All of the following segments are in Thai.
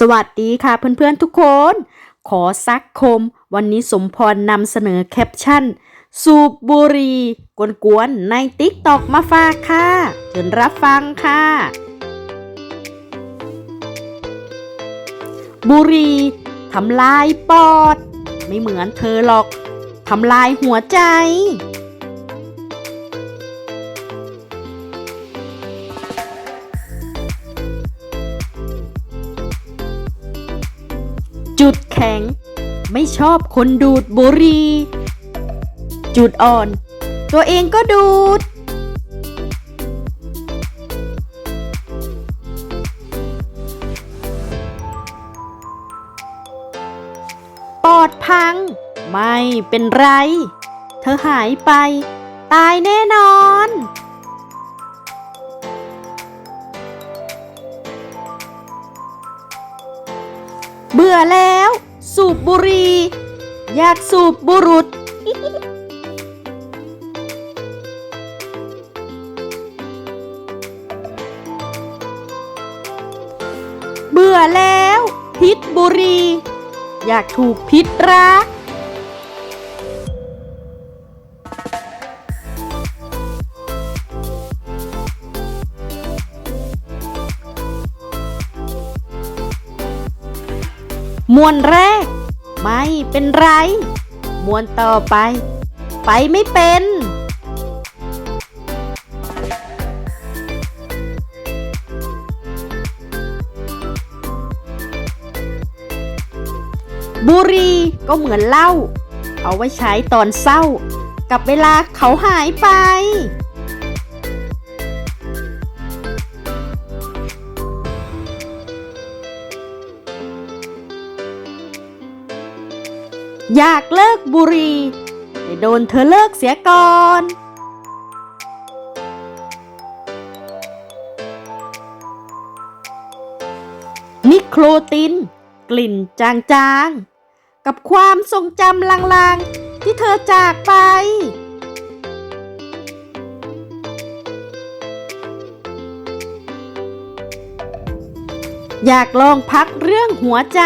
สวัสดีค่ะเพื่อนๆทุกคน ขอซักคม วันนี้สมพรนำเสนอแคปชั่น สูบบุรีกวนๆในติ๊กตอกมาฝากค่ะเชิญรับฟังค่ะ บุรีทำลายปอด ไม่เหมือนเธอหรอกทำลายหัวใจ จุดแข็ง ไม่ชอบคนดูดบุหรีจุดอ่อน ตัวเองก็ดูด ปอดพัง ไม่เป็นไร เธอหายไป ตายแน่นอน บื่อแล้ว สูบบุหรีอยากสูบบุรุษ เบื่อแล้ว พิษบุหรี อยากถูกพิษรัก มวนแรก ไม่เป็นไร มวนต่อไป ไปไม่เป็น บุรีก็เหมือนเหล้าเอาไว้ใช้ตอนเศร้า กับเวลาเขาหายไป อยากเลิกบุหรี่แต่โดนเธอเลิกเสียก่อน นิโครติน กลิ่นจางๆ กับความทรงจำลางๆ ที่เธอจากไป อยากลองพักเรื่องหัวใจ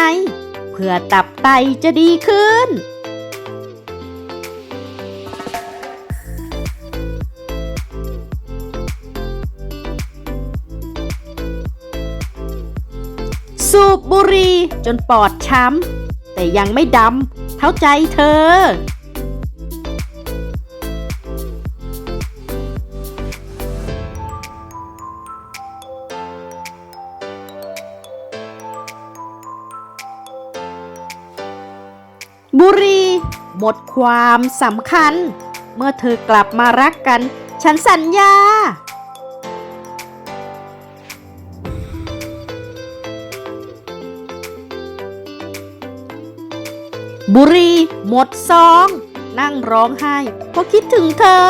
พื่อตับไตจะดีขึ้น สูบบุหรี่จนปอดช้ำ แต่ยังไม่ดำเท่าใจเธอ บุรีหมดความสำคัญ เมื่อเธอกลับมารักกัน ฉันสัญญา บุรีหมดซอง นั่งร้องไห้เพราะคิดถึงเธอ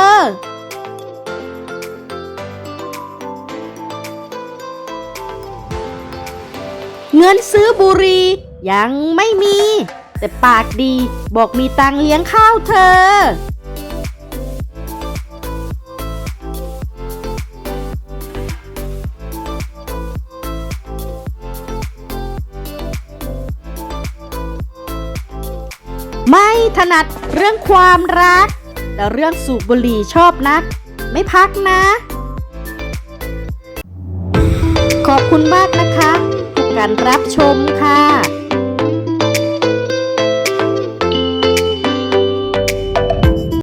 เงินซื้อบุรียังไม่มี แต่ปากดี บอกมีตังเลี้ยงข้าวเธอ ไม่ถนัดเรื่องความรัก แต่เรื่องสูบบุหรี่ชอบนักไม่พักนะ ขอบคุณมากนะคะการรับชมค่ะ